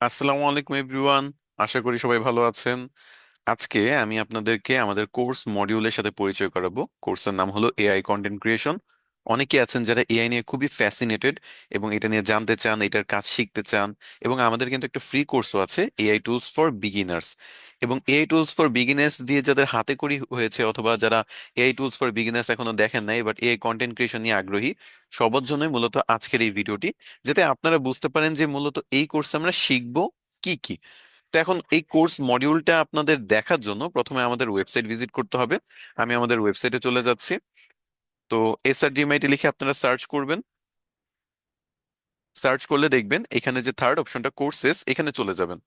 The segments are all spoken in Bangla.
আসসালামু আলাইকুম, এভরিওয়ান। আশা করি সবাই ভালো আছেন। আজকে আমি আপনাদেরকে আমাদের কোর্স মডিউলের সাথে পরিচয় করাবো। কোর্সের নাম হলো এআই কন্টেন্ট ক্রিয়েশন অনেকে আছেন যারা এআই নিয়ে খুবই ফ্যাসিনেটেড এবং এটা নিয়ে জানতে চান, এটার কাজ শিখতে চান এবং আমাদের কিন্তু একটা ফ্রি কোর্সও আছে, এআই টুলস ফর বিগিনার্স এবং এআই টুলস ফর বিগিনার্স দিয়ে যাদের হাতে করি হয়েছে অথবা যারা এআই টুলস ফর বিগিনার্স এখনও দেখেন নাই বাট এআই কন্টেন্ট ক্রিয়েশন নিয়ে আগ্রহী, সবার জন্যই মূলত আজকের এই ভিডিওটি যাতে আপনারা বুঝতে পারেন যে মূলত এই কোর্সে আমরা শিখব কি কি। তো এখন এই কোর্স মডিউলটা আপনাদের দেখার জন্য প্রথমে আমাদের ওয়েবসাইট ভিজিট করতে হবে। আমি আমাদের ওয়েবসাইটে চলে যাচ্ছি। তো এসআরডিএমআইটি লিখে আপনারা সার্চ করবেন। সার্চ করলে দেখবেন এখানে যে থার্ড অপশনটা কোর্সেস এখানে চলে যাবেন।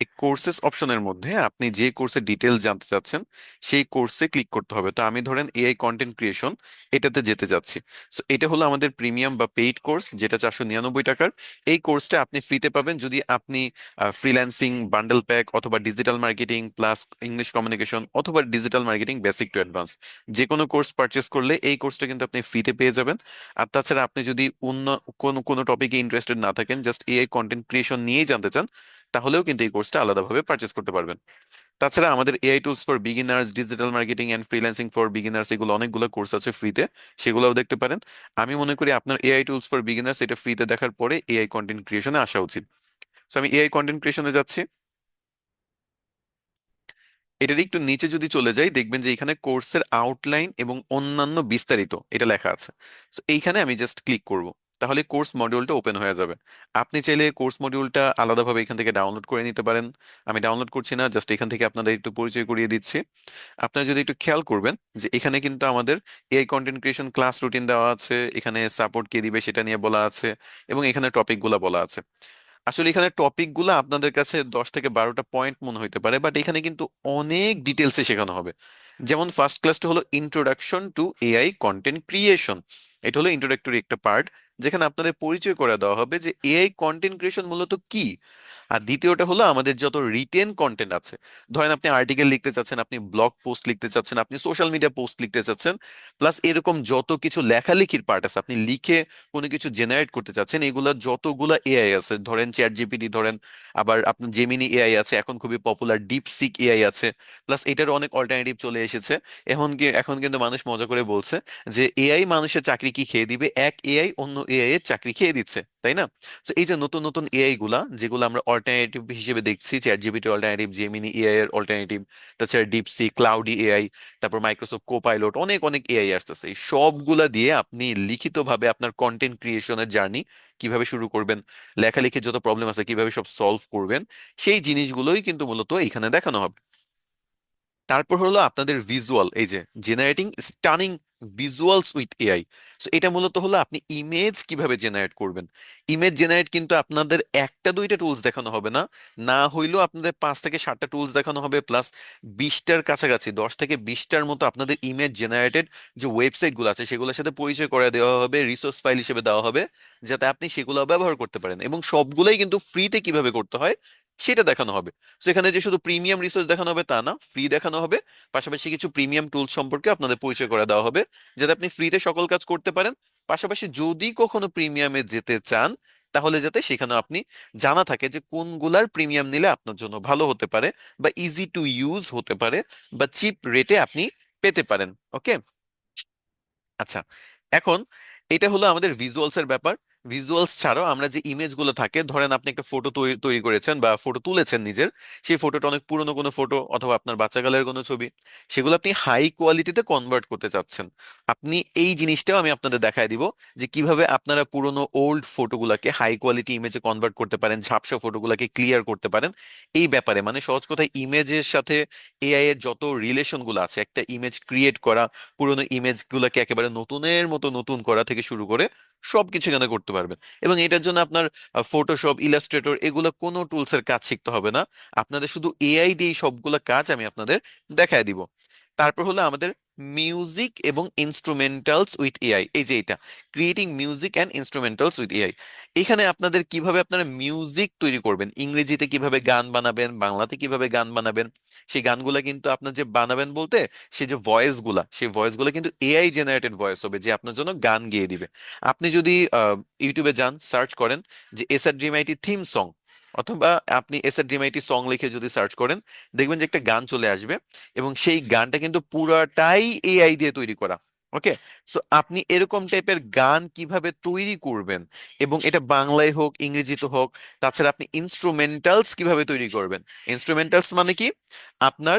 এই কোর্সেস অপশনের মধ্যে আপনি যে কোর্সের ডিটেলস জানতে চাচ্ছেন, সেই কোর্সে ক্লিক করতে হবে। তো আমি ধরেন এআই কন্টেন্ট ক্রিয়েশন এটাতে যেতে যাচ্ছি। সো এটা হলো আমাদের প্রিমিয়াম বা পেইড কোর্স যেটা চারশো নিরানব্বই টাকার। এই কোর্সটা আপনি ফ্রিতে পাবেন যদি আপনি ফ্রিল্যান্সিং বান্ডেল প্যাক অথবা digital marketing plus English communication অথবা digital marketing basic to advance যে কোনো কোর্স পারচেস করলে এই কোর্সটা কিন্তু আপনি ফ্রিতে পেয়ে যাবেন। আর তাছাড়া আপনি যদি অন্য কোনো কোনো টপিকে ইন্টারেস্টেড না থাকেন জাস্ট এআই কন্টেন্ট ক্রিয়েশন নিয়েই জানতে চান তাহলেও কিন্তু এই কোর্সটা আলাদাভাবে পারচেস করতে পারবেন। তাছাড়া আমাদের AI tools for beginners digital marketing and freelancing for beginners এগুলো অনেকগুলো কোর্স আছে ফ্রিতে সেগুলোও দেখতে পারেন। আমি মনে করি আপনার এআই টুলস ফর বিগিনার্স এটা ফ্রিতে দেখার পরে এআই কন্টেন্ট ক্রিয়েশনে আসা উচিত। সো আমি এআই কন্টেন্ট ক্রিয়েশনে যাচ্ছি। এটার একটু নিচে যদি চলে যাই, দেখবেন যে এখানে কোর্সের আউটলাইন এবং অন্যান্য বিস্তারিত এটা লেখা আছে। তো এইখানে আমি জাস্ট ক্লিক করব। তাহলে কোর্স মডিউলটা ওপেন হয়ে যাবে। আপনি চাইলে কোর্স মডিউলটা আলাদাভাবে এখান থেকে ডাউনলোড করে নিতে পারেন। আমি ডাউনলোড করছি না, জাস্ট এখান থেকে আপনাদের একটু পরিচয় করিয়ে দিচ্ছি। আপনারা যদি একটু খেয়াল করবেন যে এখানে কিন্তু আমাদের AI content creation class routine দেওয়া আছে, এখানে সাপোর্ট কে দিবে সেটা নিয়ে বলা আছে, এবং এখানে টপিকগুলো বলা আছে। আসলে এখানে টপিকগুলো আপনাদের কাছে দশ থেকে বারোটা পয়েন্ট মনে হইতে পারে বাট এখানে কিন্তু অনেক ডিটেলসে শেখানো হবে। যেমন ফার্স্ট ক্লাসটা হলো introduction to AI content creation এটা হলো ইন্ট্রোডাক্টরি একটা পার্ট যেখানে আপনাদের পরিচয় করে দেওয়া হবে যে এআই কন্টেন্ট ক্রিয়েশন মূলত কি? আর দ্বিতীয়টা হলো আমাদের যত রিটেন কন্টেন্ট আছে, ধরেন আপনি আর্টিকেল লিখতে চাচ্ছেন, আপনি ব্লগ পোস্ট লিখতে চাচ্ছেন, আপনি সোশ্যাল মিডিয়া পোস্ট লিখতে চাচ্ছেন প্লাস এরকম যত কিছু লেখালেখির পার্ট আছে, আপনি লিখে কোনো কিছু জেনারেট করতে চাচ্ছেন, এগুলা যতগুলা এআই আছে, ধরেন চ্যাট জিপিটি ধরেন আবার আপনার জেমিনি এআই আছে, এখন খুবই পপুলার ডিপসিক এআই আছে প্লাস এটার অনেক অল্টারনেটিভ চলে এসেছে, এখন কি, এখন কিন্তু মানুষ মজা করে বলছে যে এআই মানুষের চাকরি কি খেয়ে দিবে? এক এআই অন্য এআই এর চাকরি খেয়ে দিচ্ছে। তাই না? তো এই যে নতুন নতুন এআই গুলা, যেগুলো আমরা অল্টারনেটিভ হিসেবে দেখছি ChatGPT alternative Gemini AI এর অল্টারনেটিভ তাছাড়া ডিপসি ক্লাউডি এআই তারপর মাইক্রোসফট কোপাইলট অনেক অনেক এআই আসতেছে। এই সবগুলা দিয়ে আপনি লিখিতভাবে আপনার কন্টেন্ট ক্রিয়েশনের জার্নি কীভাবে শুরু করবেন, লেখালেখির যত প্রবলেম আছে কীভাবে সব সলভ করবেন, সেই জিনিসগুলোই কিন্তু মূলত এখানে দেখানো হবে। তারপর হলো আপনাদের ভিজুয়াল এই যে generating stunning visuals with AI so এটা মূলত হলো আপনি ইমেজ কীভাবে জেনারেট করবেন। ইমেজ জেনারেট কিন্তু আপনাদের একটা দুইটা টুলস দেখানো হবে না। না হইলেও আপনাদের পাঁচ থেকে সাতটা টুলস দেখানো হবে প্লাস বিশটার কাছাকাছি, দশ থেকে বিশটার মতো আপনাদের ইমেজ জেনারেটেড যে ওয়েবসাইটগুলো আছে, সেগুলোর সাথে পরিচয় করে দেওয়া হবে রিসোর্স ফাইল হিসেবে দেওয়া হবে, যাতে আপনি সেগুলো ব্যবহার করতে পারেন। এবং সবগুলোই কিন্তু ফ্রিতে কীভাবে করতে হয় সেটা দেখানো হবে। তো এখানে যে শুধু প্রিমিয়াম রিসোর্স দেখানো হবে তা না ফ্রি দেখানো হবে। পাশাপাশি কিছু প্রিমিয়াম টুলস সম্পর্কে আপনাদের পরিচয় করে দেওয়া হবে, যাতে আপনি ফ্রিতে সকল কাজ করতে পারেন। পাশাপাশি যদি কখনো প্রিমিয়ামে যেতে চান, তাহলে যাতে সেখানে আপনি জানা থাকে যে কোনগুলার প্রিমিয়াম নিলে আপনার জন্য ভালো হতে পারে বা ইজি টু ইউজ হতে পারে বা চিপ রেটে আপনি পেতে পারেন। ওকে আচ্ছা এখন এটা হলো আমাদের ভিজুয়ালস এর ব্যাপার। ভিজুয়ালস ছাড়াও আমরা যে ইমেজগুলো থাকে, ধরেন আপনি একটা ফটো তৈরি করেছেন বা ফটো তুলেছেন নিজের, সেই ফটোটা অনেক পুরনো কোনো ফটো অথবা আপনার বাচ্চাকালের কোনো ছবি, সেগুলো আপনি হাই কোয়ালিটিতে কনভার্ট করতে চাচ্ছেন। আপনি এই জিনিসটাও আমি আপনাদের দেখায় দিব যে কীভাবে আপনারা পুরনো ওল্ড ফটোগুলোকে হাই কোয়ালিটি ইমেজে কনভার্ট করতে পারেন, ঝাপসা ফটোগুলোকে ক্লিয়ার করতে পারেন। এই ব্যাপারে মানে সহজ কথা ইমেজের সাথে এআই এর যত রিলেশনগুলো আছে, একটা ইমেজ ক্রিয়েট করা, পুরোনো ইমেজ গুলাকে একেবারে নতুনের মতো নতুন করা থেকে শুরু করে সবকিছু এখানে করতে পারবেন। এবং এটার জন্য আপনার ফটোশপ ইলাস্ট্রেটর এগুলো কোনো টুলসের কাজ শিখতে হবে না। আপনাদের শুধু এআই দিয়ে সবগুলো কাজ আমি আপনাদের দেখায় দিব। তারপর হলো আমাদের মিউজিক এবং ইনস্ট্রুমেন্টালস উইথ এআই এই যে এটা creating music and instrumentals with AI এখানে আপনাদের কীভাবে আপনারা মিউজিক তৈরি করবেন, ইংরেজিতে কীভাবে গান বানাবেন, বাংলাতে কীভাবে গান বানাবেন, সেই গানগুলা কিন্তু আপনার যে বানাবেন বলতে, সেই যে ভয়েসগুলা সেই ভয়েসগুলা কিন্তু এআই জেনারেটেড ভয়েস হবে, যে আপনার জন্য গান গেয়ে দিবে। আপনি যদি ইউটিউবে যান সার্চ করেন যে SR dream IT theme song অথবা আপনি এস এর ডিমাইটি সং লিখে যদি সার্চ করেন, দেখবেন যে একটা গান চলে আসবে এবং সেই গানটা কিন্তু পুরাটাই এআই দিয়ে তৈরি করা ওকে সো আপনি এরকম টাইপের গান কীভাবে তৈরি করবেন? এবং এটা বাংলায় হোক, ইংরেজিতে হোক, তাছাড়া আপনি ইনস্ট্রুমেন্টালস কীভাবে তৈরি করবেন? ইনস্ট্রুমেন্টালস মানে কি? আপনার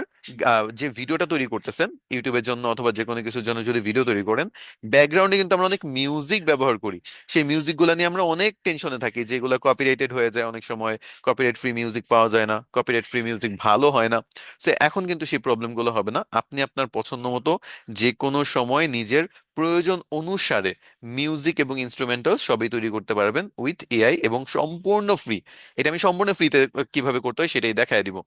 যে ভিডিওটা তৈরি করতেছেন ইউটিউবের জন্য অথবা যে কোনো কিছুর জন্য যদি ভিডিও তৈরি করেন ব্যাকগ্রাউন্ডে কিন্তু আমরা অনেক মিউজিক ব্যবহার করি। সেই মিউজিকগুলা নিয়ে আমরা অনেক টেনশনে থাকি যেগুলো কপিরাইটেড হয়ে যায় অনেক সময় কপিরাইট ফ্রি মিউজিক পাওয়া যায় না কপিরাইট ফ্রি মিউজিক ভালো হয় না। তো এখন কিন্তু সেই প্রবলেমগুলো হবে না। আপনি আপনার পছন্দ মতো যে কোনো সময় নিজের প্রয়োজন অনুসারে মিউজিক এবং ইনস্ট্রুমেন্টাল সবই তৈরি করতে পারবেন উইথ এআই এবং সম্পূর্ণ ফ্রি এটা আমি সম্পূর্ণ ফ্রিতে কীভাবে করতে হয় সেটাই দেখায় দিব।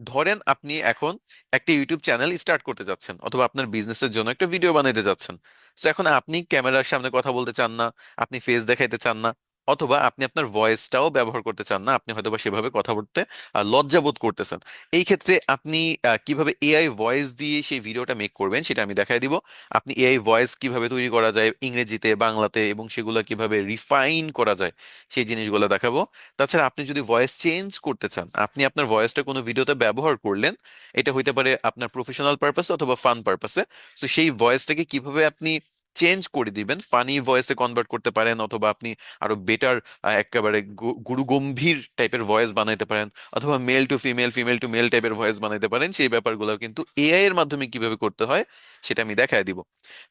ধরেন আপনি এখন একটা ইউটিউব চ্যানেল স্টার্ট করতে যাচ্ছেন অথবা আপনার বিজনেসের জন্য একটা ভিডিও বানাইতে যাচ্ছেন। তো এখন আপনি ক্যামেরার সামনে কথা বলতে চান না, আপনি ফেস দেখাইতে চান না। অথবা আপনি আপনার ভয়েসটাও ব্যবহার করতে চান না আপনি হয়তোবা সেভাবে কথা বলতে আহ, লজ্জা বোধ করতেছেন। এই ক্ষেত্রে আপনি কীভাবে এআই ভয়েস দিয়ে সেই ভিডিওটা মেক করবেন সেটা আমি দেখাই দিব। আপনি এআই ভয়েস কীভাবে তৈরি করা যায় ইংরেজিতে বাংলাতে এবং সেগুলো কীভাবে রিফাইন করা যায় সেই জিনিসগুলো দেখাবো। তাছাড়া আপনি যদি ভয়েস চেঞ্জ করতে চান আপনি আপনার ভয়েসটা কোনো ভিডিওতে ব্যবহার করলেন এটা হইতে পারে আপনার প্রফেশনাল পারপাসে অথবা ফান পারপাসে তো সেই ভয়েসটাকে কীভাবে আপনি চেঞ্জ করে দিবেন ফানি ভয়েসে কনভার্ট করতে পারেন অথবা আপনি আরও বেটার একেবারে গুরু গুরুগম্ভীর টাইপের ভয়েস বানাইতে পারেন অথবা male to female female to male টাইপের ভয়েস বানাইতে পারেন। সেই ব্যাপারগুলো কিন্তু এআই এর মাধ্যমে কীভাবে করতে হয়, সেটা আমি দেখায় দিব।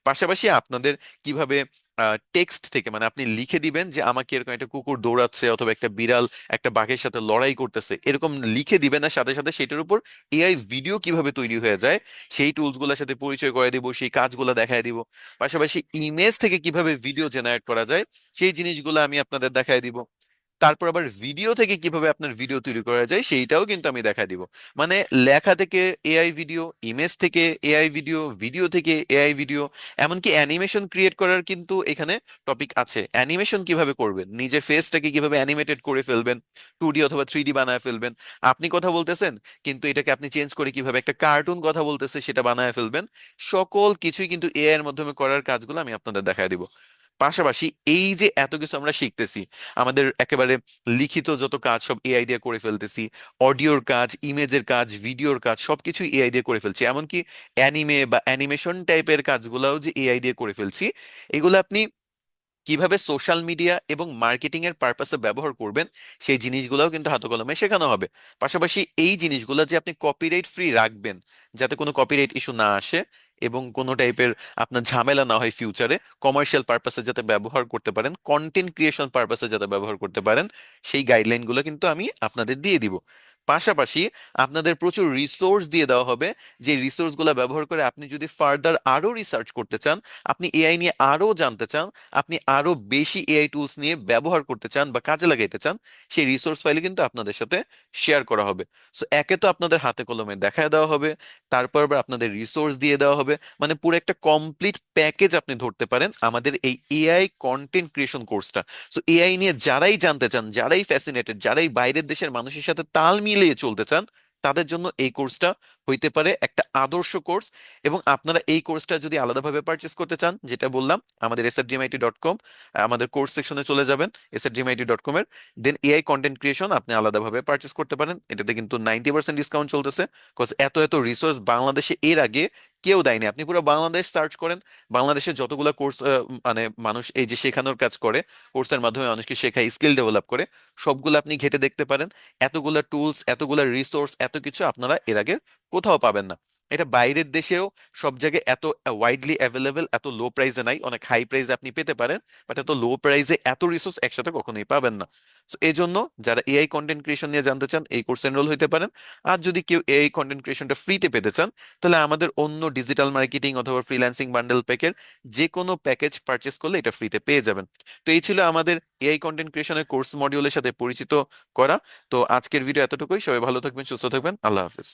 পাশাপাশি আপনাদের কীভাবে টেক্সট থেকে মানে আপনি লিখে দিবেন যে, আমাকে এরকম একটা কুকুর দৌড়াচ্ছে অথবা একটা বিড়াল, একটা বাঘের সাথে লড়াই করতেছে। এরকম লিখে দিবেন না সাথে সাথে সেটার উপর এআই ভিডিও কীভাবে তৈরি হয়ে যায়, সেই টুলসগুলোর সাথে পরিচয় করে দিব, সেই কাজগুলো দেখায় দিব। পাশাপাশি ইমেজ থেকে কীভাবে ভিডিও জেনারেট করা যায়, সেই জিনিসগুলো আমি আপনাদের দেখায় দিব। তারপর আবার ভিডিও থেকে কীভাবে আপনার ভিডিও তৈরি করা যায়, সেইটাও কিন্তু আমি দেখা দিব। মানে লেখা থেকে এআই ভিডিও ইমেজ থেকে এআই ভিডিও ভিডিও থেকে এআই ভিডিও এমনকি অ্যানিমেশন ক্রিয়েট করার কিন্তু এখানে টপিক আছে। অ্যানিমেশন কীভাবে করবেন? নিজের ফেসটাকে কীভাবে অ্যানিমেটেড করে ফেলবেন? টু ডি অথবা থ্রি ডি বানায় ফেলবেন? আপনি কথা বলতেছেন, কিন্তু এটাকে আপনি চেঞ্জ করে কীভাবে একটা কার্টুন কথা বলতেছে, সেটা বানায় ফেলবেন? সকল কিছুই কিন্তু এআই এর মাধ্যমে করার কাজগুলো আমি আপনাদের দেখায় দিব। পাশাপাশি এই যে এত কিছু আমরা শিখতেছি, আমাদের একেবারে লিখিত যত কাজ সব এআই দিয়ে করে ফেলতেছি অডিওর কাজ ইমেজের কাজ ভিডিওর কাজ সবকিছু এআই দিয়ে করে ফেলছি। এমনকি অ্যানিমে বা অ্যানিমেশন টাইপের কাজগুলোও যে এআই দিয়ে করে ফেলছি, এগুলো আপনি কীভাবে সোশ্যাল মিডিয়া এবং মার্কেটিং এর পারপাসে ব্যবহার করবেন, সেই জিনিসগুলোও কিন্তু হাতে কলমে শেখানো হবে। পাশাপাশি এই জিনিসগুলো যে আপনি কপিরাইট ফ্রি রাখবেন, যাতে কোনো কপিরাইট ইস্যু না আসে এবং কোনো টাইপের আপনার ঝামেলা না হয় ফিউচারে কমার্শিয়াল পারপাসে যাতে ব্যবহার করতে পারেন কন্টেন্ট ক্রিয়েশন পারপাসে যাতে ব্যবহার করতে পারেন, সেই গাইডলাইনগুলো কিন্তু আমি আপনাদের দিয়ে দিব। পাশাপাশি আপনাদের প্রচুর রিসোর্স দিয়ে দেওয়া হবে। যে রিসোর্সগুলো ব্যবহার করে আপনি যদি ফার্দার আরও রিসার্চ করতে চান, আপনি এআই নিয়ে আরও জানতে চান, আপনি আরও বেশি এআই টুলস নিয়ে ব্যবহার করতে চান বা কাজে লাগাইতে চান, সেই রিসোর্স ফাইল কিন্তু আপনাদের সাথে শেয়ার করা হবে। সো একে তো আপনাদের হাতে কলমে দেখায় দেওয়া হবে, তারপর আবার আপনাদের রিসোর্স দিয়ে দেওয়া হবে। মানে পুরো একটা কমপ্লিট প্যাকেজ আপনি ধরতে পারেন আমাদের এই এআই কন্টেন্ট ক্রিয়েশন কোর্সটা সো এআই নিয়ে যারাই জানতে চান, যারাই ফ্যাসিনেটেড যারাই বাইরের দেশের মানুষের সাথে তাল মিলিয়ে চলতে চান, তাদের জন্য এই কোর্সটা হইতে পারে একটা আদর্শ কোর্স এবং আপনারা এই কোর্সটা যদি আলাদাভাবে পারচেস করতে চান, যেটা বললাম, আমাদের এস আমাদের কোর্স সেকশনে চলে যাবেন এস ডিএমআইটি ডট কম এর। দেন এআই কন্টেন্ট ক্রিয়েশন আপনি আলাদাভাবে পারচেস করতে পারেন। এটাতে কিন্তু নাইনটি পার্সেন্ট ডিসকাউন্ট চলতেছে। বিকজ এত এত রিসোর্স বাংলাদেশে এর আগে কেউ দেয়নি। আপনি পুরো বাংলাদেশ সার্চ করেন, বাংলাদেশে যতগুলো কোর্স মানে মানুষ এই যে শেখানোর কাজ করে কোর্সের মাধ্যমে মানুষকে শেখায় স্কিল ডেভেলপ করে, সবগুলো আপনি ঘেটে দেখতে পারেন। এতগুলো টুলস এতগুলো রিসোর্স এত কিছু আপনারা এর আগে কোথাও পাবেন না। এটা বাইরের দেশেও সব জায়গায় এত ওয়াইডলি অ্যাভেলেবেল এত লো প্রাইসে নাই। অনেক হাই প্রাইসে আপনি পেতে পারেন বাট এত লো প্রাইসে এত রিসোর্স একসাথে কখনোই পাবেন না। তো এই জন্য যারা এআই কন্টেন্ট ক্রিয়েশন নিয়ে জানতে চান, এই কোর্সে এনরোল হতে পারেন। আর যদি কেউ এআই কন্টেন্ট ক্রিয়েশনটা ফ্রিতে পেতে চান, তাহলে আমাদের অন্য ডিজিটাল মার্কেটিং অথবা ফ্রিল্যান্সিং বান্ডেল প্যাকের যে কোনো প্যাকেজ পারচেস করলে এটা ফ্রিতে পেয়ে যাবেন। তো এই ছিল আমাদের এআই কন্টেন্ট ক্রিয়েশনের কোর্স মডিউলের সাথে পরিচিত করা। তো আজকের ভিডিও এতটুকুই। সবাই ভালো থাকবেন, সুস্থ থাকবেন। আল্লাহ হাফিজ।